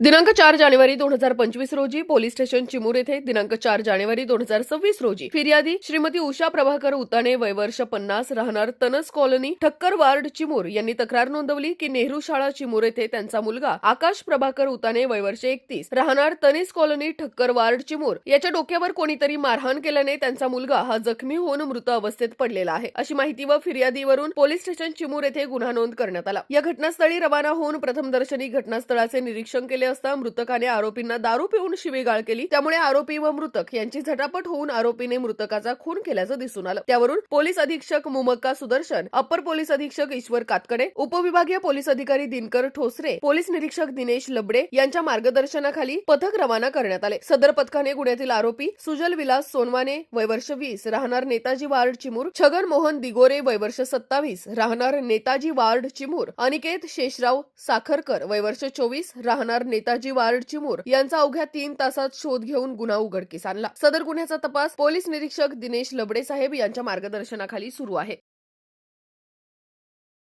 दिनांक चार जानेवारी दोन हजार पंचवीस रोजी पोलीस स्टेशन चिमूर येथे दिनांक चार जानेवारी दोन हजार सव्वीस रोजी फिर्यादी श्रीमती उषा प्रभाकर उताने वयवर्ष पन्नास राहणार तनस कॉलनी ठक्कर वार्ड चिमूर यांनी तक्रार नोंदवली की नेहरू शाळा चिमूर येथे त्यांचा मुलगा आकाश प्रभाकर उताने वयवर्ष एकतीस राहणार तनिस कॉलनी ठक्कर वार्ड चिमूर याच्या डोक्यावर कोणीतरी मारहाण केल्याने त्यांचा मुलगा हा जखमी होऊन मृत अवस्थेत पडलेला आहे. अशी माहिती व फिर्यादीवरून पोलीस स्टेशन चिमूर येथे गुन्हा नोंद करण्यात आला. या घटनास्थळी रवाना होऊन प्रथमदर्शनी घटनास्थळाचे निरीक्षण केले असता मृतकाने आरोपींना दारू पिऊन शिवीगाळ केली. त्यामुळे आरोपी व मृतक यांची झटापट होऊन आरोपीने मृतकाचा खून केल्याचं दिसून आलं. त्यावरून पोलीस अधीक्षक मुमक्का सुदर्शन अप्पर पोलीस अधीक्षक ईश्वर कातकडे उपविभागीय पोलीस अधिकारी दिनकर ठोसरे पोलीस निरीक्षक दिनेश लबडे यांच्या मार्गदर्शनाखाली पथक रवाना करण्यात आले. सदर पथकाने गुन्ह्यातील आरोपी सुजल विलास सोनवाने वयवर्ष वीस राहणार नेताजी वार्ड चिमूर छगन मोहन दिगोरे वयवर्ष सत्तावीस राहणार नेताजी वार्ड चिमूर अनिकेत शेषराव साखरकर वयवर्ष चोवीस राहणार नेताजी वारड चिमूर यांचा अवघ्या तीन तासात शोध घेऊन गुन्हा उघडकीस आणला. सदर गुन्ह्याचा तपास पोलीस निरीक्षक दिनेश लबडे साहेब यांच्या मार्गदर्शनाखाली सुरू आहे.